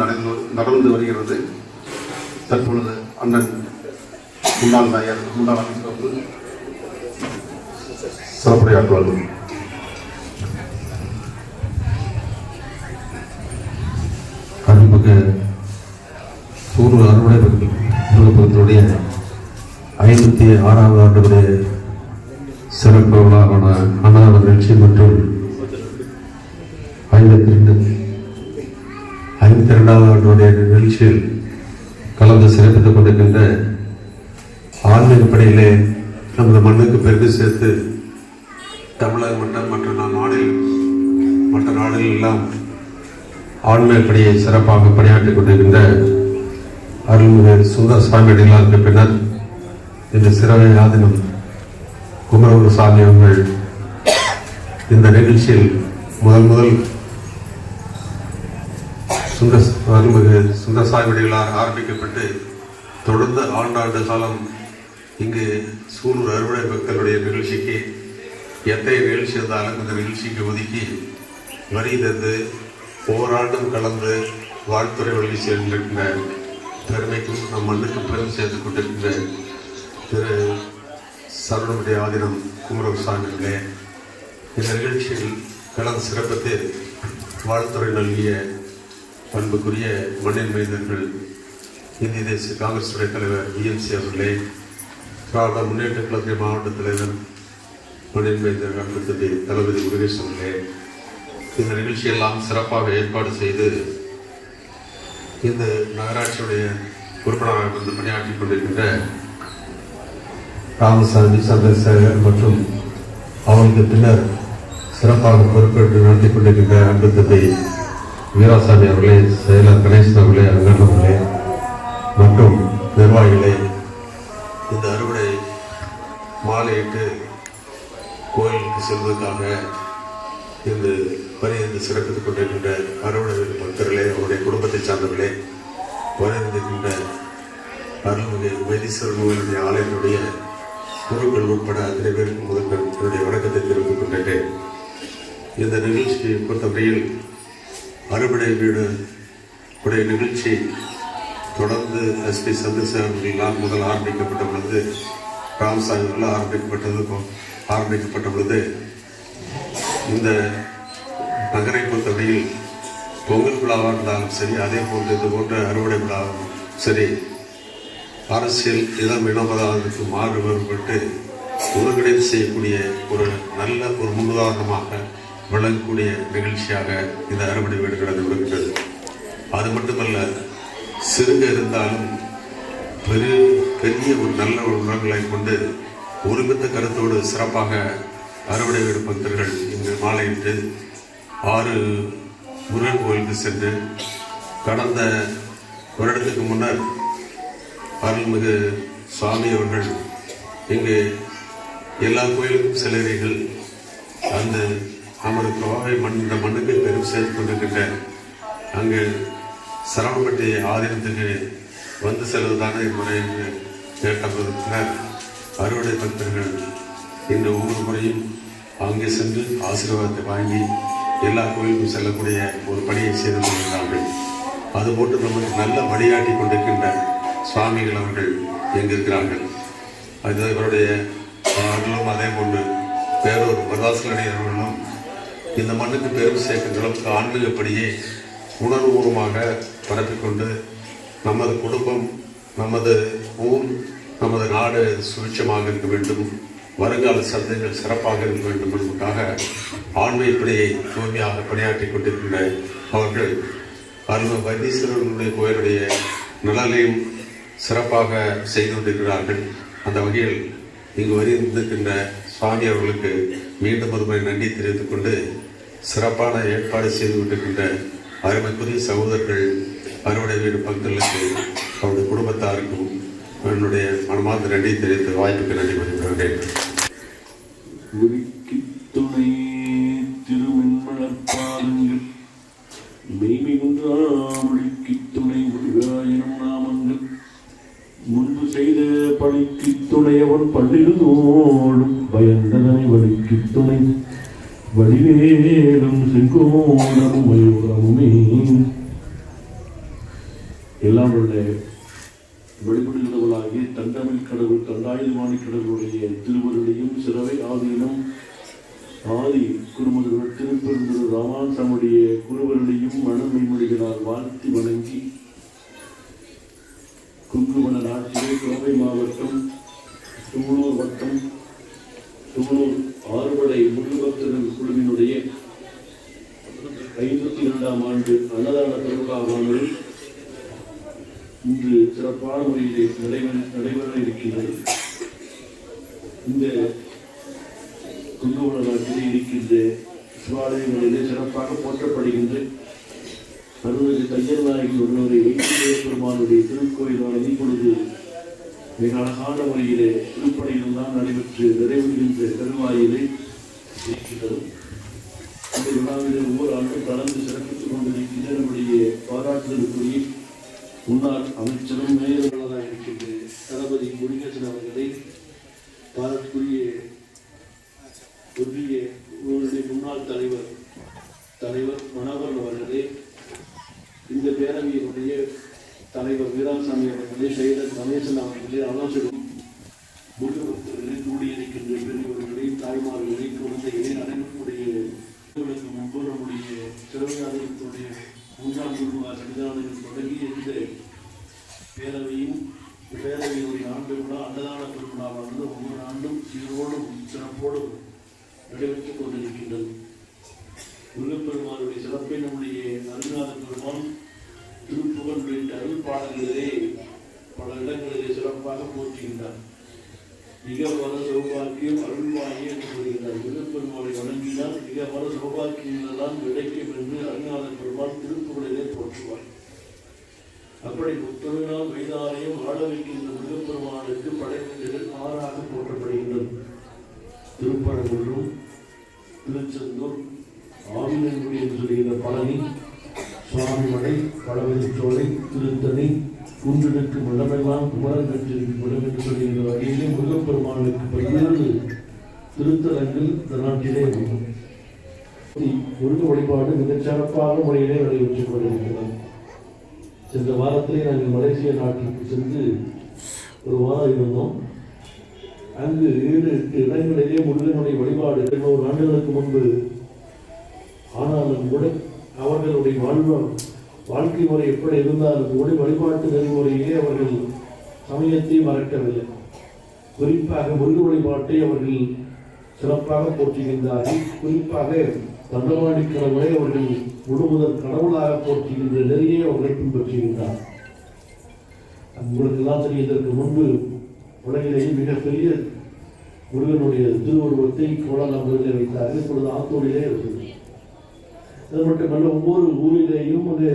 நடந்து நடந்து வருகிறது. தற்பொழுது அண்ணன் முன்னாள் மேயர் முன்னாள் அமைச்சர் சிறப்புரையாற்றுவார்கள் அருள்மிகு சூறு அறுவடை தொகுப்பத்தினுடைய ஐம்பத்தி ஆறாவது ஆண்டுடைய சிறப்பு விழாவான அன்னதான நிகழ்ச்சி மற்றும் ஐம்பத்தி ரெண்டு அவர்களுடைய நிகழ்ச்சியில் கலந்து சிறப்பித்துக் கொண்டிருக்கின்ற ஆன்மீக பணியிலே நமது மண்ணுக்கு பெருமை சேர்த்து தமிழக மட்டம் மற்ற நம் நாடில் மற்ற நாடுகள் எல்லாம் ஆன்மீக சிறப்பாக பணியாற்றிக் கொண்டிருக்கின்ற அருள்மிகு சுந்தர சுவாமி அடிகளாருக்கு பின்னர் இந்த சிறவை ஆதினம் குமரகுரு சாமி அவர்கள் இந்த நிகழ்ச்சியில் முதல் முதல் சுந்த அருள்மிகு சுந்தர சாமி ஆரம்பிக்கப்பட்டு தொடர்ந்து ஆண்டாண்டு காலம் இங்கு சூலூர் அறுவடை மக்களுடைய நிகழ்ச்சிக்கு எத்தனை நிகழ்ச்சி இருந்தாலும் இந்த நிகழ்ச்சிக்கு ஒதுக்கி வரி தந்து ஓராண்டும் கலந்து வாழ்த்துறை வழி சேர்ந்திருக்கின்ற பெருமைக்கும் நம் மண்ணுக்கு பெரும் சேர்த்து கொண்டிருக்கின்ற திரு சரவணமுடைய ஆதினம் குமரசாமிகளே இந்த நிகழ்ச்சியில் கலந்து சிறப்பத்தில் வாழ்த்துறை நல்கிய பண்புக்குரிய மண்ணின் மைந்தர்கள் இந்திய தேசிய காங்கிரஸ் துறை தலைவர் இஎம்சி அவர்களே திராவிட முன்னேற்ற கழக மாவட்ட தலைவர் மண்ணின் மைந்தர் அன்பு தம்பி தளபதி முருகேஷ் அவர்களே இந்த நிகழ்ச்சியெல்லாம் சிறப்பாக ஏற்பாடு செய்து இந்த நகராட்சியுடைய உறுப்பினராக வந்து பணியாற்றிக் கொண்டிருக்கின்ற ராமசாமி சந்திரசேகர் மற்றும் அவருக்கு பின்னர் சிறப்பாக பொறுப்பேற்று நடத்தி கொண்டிருக்கின்ற அன்பு தந்தை வீராசாமி அவர்களே செயலர் கணேசன் அவர்களே அங்கன் அவர்களே மற்றும் நிர்வாகிகளே இந்த அறுவடை மாலையிட்டு கோயிலுக்கு செல்வதற்காக இந்த பணியிருந்து சிறப்பித்துக் கொண்டிருக்கின்ற அறுவடை பக்தர்களே அவருடைய குடும்பத்தை சார்ந்தவர்களே வருகின்ற அருள்மிகு வைத்தீஸ்வரர் கோவிலுடைய ஆலயத்தினுடைய குருக்கள் உட்பட அத்தனை பேருக்கும் முதல்வர் என்னுடைய வணக்கத்தை தெரிவித்துக் கொண்டிருக்கிறேன் இந்த நிகழ்ச்சியை பொறுத்தவரையில் அறுவடை வீடு உடைய நிகழ்ச்சி தொடர்ந்து எஸ்பி சந்திரசேகர்களால் முதல் ஆரம்பிக்கப்பட்ட பொழுது ராமசாமிகளால் ஆரம்பிக்கப்பட்டது ஆரம்பிக்கப்பட்ட பொழுது இந்த நகரை பொறுத்தவரையில் பொங்கல் விழாவாக இருந்தாலும் சரி அதே போன்று இது போன்ற அறுவடை விழாவும் சரி அரசியல் இளம் மாறு மாறுபட்டு ஒருங்கிணைந்து செய்யக்கூடிய ஒரு நல்ல ஒரு முன்னுதாரணமாக வழங்கக்கூடிய நிகழ்ச்சியாக இந்த அறுவடை வீடு கடந்து விடுகின்றது அது மட்டுமல்ல சிறுக இருந்தாலும் பெரிய பெரிய ஒரு நல்ல ஒரு உணர்வுகளை கொண்டு ஒருமித்த கருத்தோடு சிறப்பாக அறுவடை வீடு பக்தர்கள் இங்கு மாலையிட்டு ஆறு முருகன் கோயிலுக்கு சென்று கடந்த வருடத்துக்கு முன்னர் அருள்மிகு சுவாமி அவர்கள் இங்கு எல்லா கோயிலுக்கும் செல்கிறீர்கள். அந்த நமது கோவை மண் இந்த மண்ணுக்கு பெரும் சேர்த்து கொண்டிருக்கின்ற அங்கு சரவணப்பட்டி ஆதீனத்துக்கு வந்து செல்வதான இம்முறை என்று கேட்டபோது அறுவடை பக்தர்கள் இந்த ஒவ்வொரு முறையும் அங்கே சென்று ஆசீர்வாதத்தை வாங்கி எல்லா கோயிலுக்கும் செல்லக்கூடிய ஒரு பணியை செய்து அது அதுபோன்று நமக்கு நல்ல வழிகாட்டி கொண்டிருக்கின்ற சுவாமிகள் அவர்கள் எங்கிருக்கிறார்கள். அது இவருடைய அவர்களும் அதே போன்று வேறொரு வரதாசலடி அவர்களும் இந்த மண்ணுக்கு பெரும் சேர்க்கங்களும் அளவுக்கு ஆன்மீகப்படியே உணர்வுபூர்வமாக பரப்பிக்கொண்டு நமது குடும்பம் நமது ஊர் நமது நாடு சுவிட்சமாக இருக்க வேண்டும். வருங்கால சந்தைகள் சிறப்பாக இருக்க வேண்டும் என்பதற்காக ஆன்மீகப்படியை தூய்மையாக பணியாற்றி கொண்டிருக்கின்ற அவர்கள் அருள் வைத்தீஸ்வரர்களுடைய கோயிலுடைய நலனையும் சிறப்பாக செய்து கொண்டிருக்கிறார்கள். அந்த வகையில் இங்கு வருகின்ற சுவாமி அவர்களுக்கு மீண்டும் ஒரு முறை நன்றி தெரிவித்துக் கொண்டு சிறப்பான ஏற்பாடு செய்து கொண்டிருக்கின்ற அருமைக்குரிய சகோதரர்கள் அறுவடை வீடு பக்தர்களுக்கு அவருடைய குடும்பத்தாருக்கும் என்னுடைய மனமார்ந்த நன்றி தெரிவித்து வாய்ப்புக்கு நன்றி கூறுகிறேன் ஒழுக்கித் துணை திருமென்மலர்பாதங்கள் மெய்மிகுன்றா துணை முருகாயனும் நாமங்கள். முன்பு செய்த பழிக்குத் துணையவன் பள்ளிருதோடும் பயந்ததனை வழிக்கு துணை. வடிவேலும் செங்கோடமும் மயூரமுமே. எல்லாம் உள்ள வெளிப்படுகிறவர்களாகிய தண்டமிழ் கடவுள் தண்டாயுதவாணி கடவுளுடைய திருவருளையும் சிறவை ஆதீனம் ஆதி குருமுதல்வர் திருப்பெருந்துரு ராமானுடைய குருவருளையும் மனமைமொழிகளால் வாழ்த்தி வணங்கி குங்குமண நாட்டிலே கோவை மாவட்டம் தூளூர் வட்டம் தூளூர் ஆறுபடை முழுபக்தர்கள் குழுவினுடைய ஐநூத்தி இரண்டாம் ஆண்டு அன்னதான திருவிழாவானது இன்று சிறப்பான முறையிலே நடைபெற நடைபெற இருக்கின்றது. இந்த குங்குமண நாட்டிலே இருக்கின்ற சிவாலயங்களிலே சிறப்பாக போற்றப்படுகின்ற அருள்மிகு தையல் நாயகி ஒருவரை வைத்திய பெருமானுடைய திருக்கோயிலானது இப்பொழுது மிக அழகான முறையிலே திருப்பணிகள் தான் நடைபெற்று நிறைவுகின்ற கருவாயிலே இருக்கின்றது இந்த விழாவிலே ஒவ்வொரு ஆண்டும் கலந்து சிறப்பித்துக் கொண்டிருக்கின்ற நம்முடைய பாராட்டுதலுக்குரிய முன்னாள் அமைச்சரும் மேயர்களாக இருக்கின்ற தளபதி முருகேசன் அவர்களை பாராட்டுக்குரிய ஒன்றிய உங்களுடைய முன்னாள் தலைவர் தலைவர் மனோகரன் அவர்களே இந்த பேரவையினுடைய தலைவர் வீராசாமி அவர்களே செயலர் கணேசன் அவர்களே ஆலோசகர் முருகபக்தர்களே கூடியிருக்கின்ற பெரியவர்களே தாய்மார்களே குழந்தைகளே அனைவருடைய சிறப்பாக போற்றுகின்றார். மிக பல சௌபாக்கியம் அருள்வாயே என்று கூறுகிறார் விழுப்பெருமாளை வணங்கினால் மிக பல சௌபாக்கியங்களெல்லாம் கிடைக்கும் என்று அருணாதன் பெருமான் திருப்புகளிலே போற்றுவார். அப்படி முத்தமிழால் வேதாலயம் ஆட வைக்கின்ற முருகப்பெருமானுக்கு படைவெளிகள் ஆறாக போற்றப்படுகின்றது திருப்பரங்குன்றம் திருச்செந்தூர் ஆவினங்குடி என்று சொல்கின்ற பழனி சுவாமிமலை பழவெளிச்சோலை திருத்தணி குன்றினுக்கும் இடமெல்லாம் குமரன் கற்றிருக்கும் இடம் என்று சொல்கின்ற வகையிலே முருகப்பெருமானுக்கு பல்வேறு திருத்தலங்கள் இந்த நாட்டிலே முருக வழிபாடு மிகச் சிறப்பான முறையிலே நடைபெற்றுக் கொண்டிருக்கிறது. சென்ற வாரத்திலே நாங்கள் மலேசிய நாட்டிற்கு சென்று ஒரு வாரம் இருந்தோம். அங்கு ஏழு எட்டு இடங்களிலே முருகனுடைய வழிபாடு இருநூறு ஆண்டுகளுக்கு முன்பு. ஆனாலும் கூட அவர்களுடைய வாழ்வா வாழ்க்கை முறை எப்படி இருந்தாலும் கூட வழிபாட்டு நெறிமுறையிலே அவர்கள் சமயத்தை மறக்கவில்லை. குறிப்பாக முருக வழிபாட்டை அவர்கள் சிறப்பாக போற்றுகின்றார்கள். குறிப்பாக தண்டவாணி கடவுளை அவர்கள் முழுமுதல் கடவுளாக போற்றுகின்ற நெறியை அவர்கள் பின்பற்றுகின்றார். உங்களுக்கு எல்லாம் தெரியதற்கு முன்பு உலகிலேயே மிகப்பெரிய முருகனுடைய திருவுருவத்தை கோலாலம்பூரில் வைத்தார்கள். இப்பொழுது ஆத்தூரிலே இருக்கிறது அது மட்டுமல்ல ஒவ்வொரு ஊரிலேயும் அது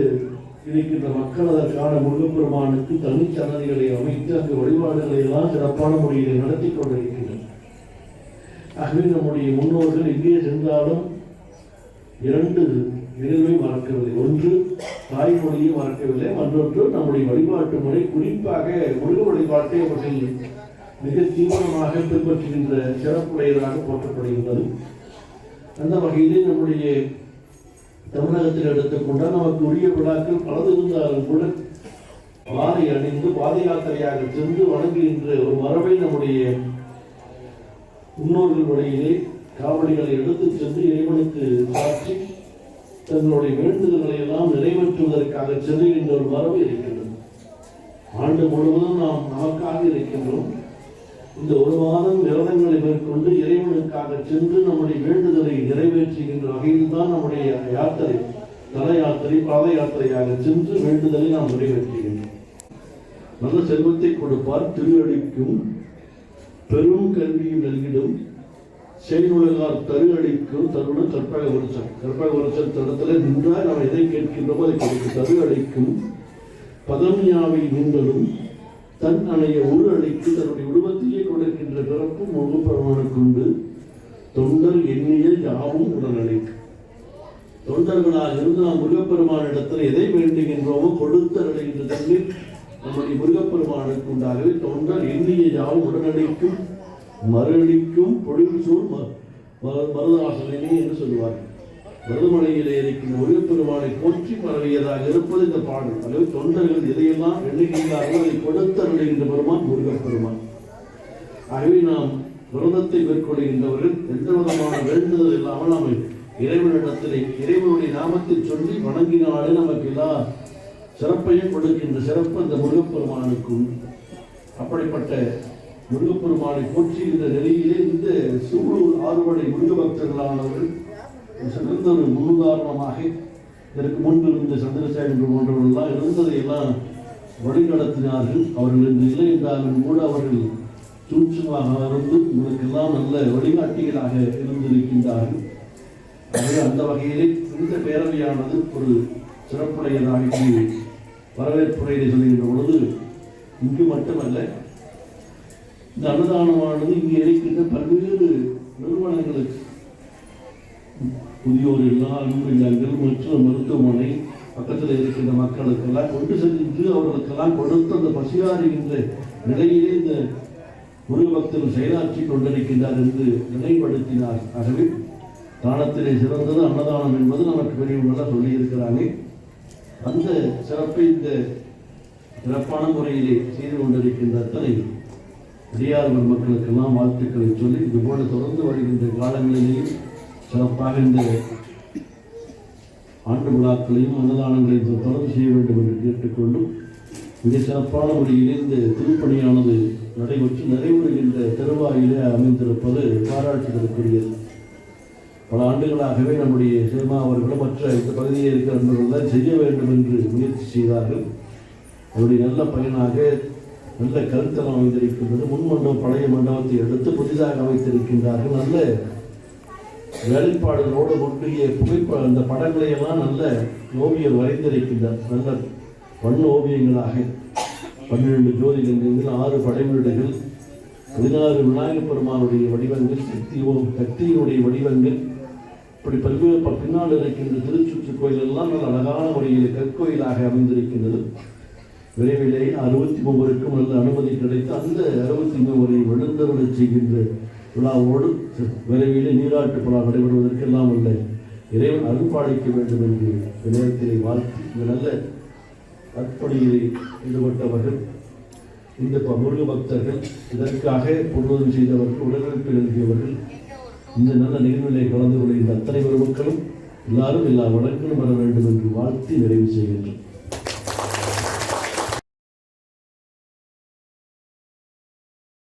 இருக்கின்ற மக்கள் அதற்கான முருகப்பெருமானுக்கு தனிச்சன்னதிகளை அமைத்து அங்கு வழிபாடுகளை எல்லாம் சிறப்பான முறையில் நடத்தி கொண்டிருக்கின்றனர். ஆகவே நம்முடைய முன்னோர்கள் எங்கே சென்றாலும் இரண்டு நிகழ்வை மறக்கவில்லை. ஒன்று தாய்மொழியை மறக்கவில்லை. மற்றொன்று நம்முடைய வழிபாட்டு முறை குறிப்பாக முருக வழிபாட்டை அவர்கள் மிக தீவிரமாக பின்பற்றுகின்ற சிறப்புடையதாக போற்றப்படுகின்றது. அந்த வகையிலே நம்முடைய தமிழகத்தில் எடுத்துக்கொண்டால் நமக்கு உரிய விழாக்கள் பலது இருந்தாலும் கூட மாலை அணிந்து பாத யாத்திரையாக சென்று வணங்குகின்ற ஒரு மரபை நம்முடைய முன்னோர்கள் வழியிலே காவடிகளை எடுத்துச் சென்று இறைவனுக்கு சாட்சி தங்களுடைய வேண்டுதல்களை எல்லாம் நிறைவேற்றுவதற்காக செல்லுகின்ற ஒரு மரபு இருக்கின்றது. ஆண்டு முழுவதும் நாம் நமக்காக இருக்கின்றோம். இந்த ஒரு மாதம் விரதங்களை மேற்கொண்டு இறைவனுக்காக சென்று நம்முடைய வேண்டுதலை நிறைவேற்றுகின்ற வகையில் தான் நம்முடைய யாத்திரை தல யாத்திரை பாத யாத்திரையாக சென்று வேண்டுதலை நாம் நிறைவேற்றுகின்றோம். நல்ல செல்வத்தை கொடுப்பார் திருவடிக்கும் பெரும் கல்வியும் நல்கிடும். செய்யுலகார் தரு அளிக்கும் தருணம் கற்பக வருஷம். கற்பக வருஷம் தடத்துல நின்றால் நாம் எதை கேட்கின்றோமோ அதை கொடுக்கும் தரு அளிக்கும் பதமியாவை நின்றலும் தன் அணைய உரு அளிக்கு தன்னுடைய உருவத்தையே கொடுக்கின்ற பிறப்பும் முழு உண்டு. தொண்டர் எண்ணிய யாவும் உடனடி தொண்டர்களாக இருந்து நாம் முருகப்பெருமான இடத்துல எதை வேண்டுகின்றோமோ கொடுத்தருடைகின்ற தண்ணீர் நம்முடைய முருகப்பெருமானுக்கு உண்டாகவே தொண்டர் எண்ணிய யாவும் உடனடிக்கும் மறுஅளிக்கும் பொழில் சூழ் ம- மருதாசனே என்று சொல்லுவார் மருதமலையிலே இருக்கும் முருகப்பெருமானை போற்றி பரவியதாக இருப்பது இந்த பாடல். அதாவது தொண்டர்கள் எதையெல்லாம் எண்ணுகின்றார்களோ அதை கொடுத்தருளுகின்ற பெருமான் முருகப்பெருமான். ஆகவே நாம் விரதத்தை மேற்கொள்கின்றவர்கள் எந்த விதமான வேண்டுதல் இல்லாமல் நாம் இறைவனிடத்திலே இறைவனுடைய நாமத்தை சொல்லி வணங்கினாலே நமக்கு எல்லா சிறப்பையும் கொடுக்கின்ற சிறப்பு அந்த முருகப்பெருமானுக்கும். அப்படிப்பட்ட முருகப்பெருமானை போற்றுகின்ற நிலையிலே இந்த சூழூர் ஆறுபடை முருக பக்தர்களானவர்கள் சிறந்த ஒரு முன்னுதாரணமாக இதற்கு முன்பு இருந்த சந்திரசேகர் போன்றவர்கள்லாம் இருந்ததையெல்லாம் வழிநடத்தினார்கள். அவர்கள் இன்று இல்லை என்றாலும் கூட அவர்கள் சூட்சமாக இருந்து உங்களுக்கெல்லாம் நல்ல வழிகாட்டிகளாக இருந்திருக்கின்றார்கள். ஆகவே அந்த வகையிலே இந்த பேரவையானது ஒரு சிறப்புடையதாக இங்கு வரவேற்புரையை சொல்கின்ற பொழுது இங்கு மட்டுமல்ல இந்த அன்னதானமானது இங்கே இருக்கின்ற பல்வேறு நிறுவனங்களுக்கு முதியோர் இல்லம் இல்லங்கள் மற்றும் மருத்துவமனை பக்கத்தில் இருக்கின்ற மக்களுக்கெல்லாம் கொண்டு சென்று அவர்களுக்கெல்லாம் கொடுத்து அந்த பசியாறுகின்ற நிலையிலே இந்த குரு பக்தன் செயலாற்றி கொண்டிருக்கின்றார் என்று நினைவுபடுத்தினார். ஆகவே தானத்திலே சிறந்தது அன்னதானம் என்பது நமக்கு பெரியவங்களாம் சொல்லியிருக்கிறாங்க அந்த சிறப்பை இந்த சிறப்பான முறையிலே செய்து கொண்டிருக்கின்ற தலைவர் அடியார்கள் மக்களுக்கெல்லாம் வாழ்த்துக்களை சொல்லி இதுபோல தொடர்ந்து வருகின்ற காலங்களிலேயும் சிறப்பாக இந்த ஆண்டு விழாக்களையும் அன்னதானங்களையும் தொடர்ந்து செய்ய வேண்டும் என்று கேட்டுக்கொண்டும் மிக சிறப்பான முறையிலே இந்த திருப்பணியானது நடைபெற்று நிறைவுறுகின்ற தெருவாயிலே அமைந்திருப்பது பாராட்டுதலுக்குரியது. பல ஆண்டுகளாகவே நம்முடைய சினிமா அவர்களும் மற்ற இந்த பகுதியில் இருக்கிற நண்பர்கள் செய்ய வேண்டும் என்று முயற்சி செய்தார்கள். அவருடைய நல்ல பயனாக நல்ல கருத்தரம் அமைந்திருக்கின்றது. முன்மண்டபம் பழைய மண்டபத்தை எடுத்து புதிதாக அமைத்திருக்கின்றார்கள். நல்ல வேலைப்பாடுகளோடு ஒட்டிய புகைப்பட அந்த படங்களை எல்லாம் நல்ல ஓவியர் வரைந்திருக்கின்றார். நல்ல வண்ண ஓவியங்களாக பன்னிரண்டு ஜோதிலிங்கங்கள் ஆறு படைவீடுகள் பதினாறு விநாயகப் பெருமானுடைய வடிவங்கள் சக்தி சக்தியினுடைய வடிவங்கள். இப்படி பல்வேறு பின்னால் இருக்கின்ற திருச்சுற்று கோயில் எல்லாம் நல்ல அழகான முறையில் கற்கோயிலாக அமைந்திருக்கின்றது. விரைவிலே அறுபத்தி மூவருக்கும் நல்ல அனுமதி கிடைத்து அந்த அறுபத்தி மூவரை எழுந்தருளச் செய்கின்ற விழாவோடு விரைவிலே நீராட்டு விழா நடைபெறுவதற்கெல்லாம் உள்ள இறைவன் அருள்பாளிக்க வேண்டும் என்று இந்த நேரத்திலே வாழ்த்தி நல்ல அற்பணியிலே ஈடுபட்டவர்கள் இந்த ப- முருக பக்தர்கள் இதற்காக பொருளுதவி செய்தவர்கள் உடனிருப்பில் எழுதியவர்கள் இந்த நல்ல நிகழ்விலே கலந்து கொள்கின்ற அத்தனை பெருமக்களும் எல்லாரும் எல்லா வழக்கிலும் வர வேண்டும் என்று வாழ்த்தி நிறைவு செய்கின்றனர்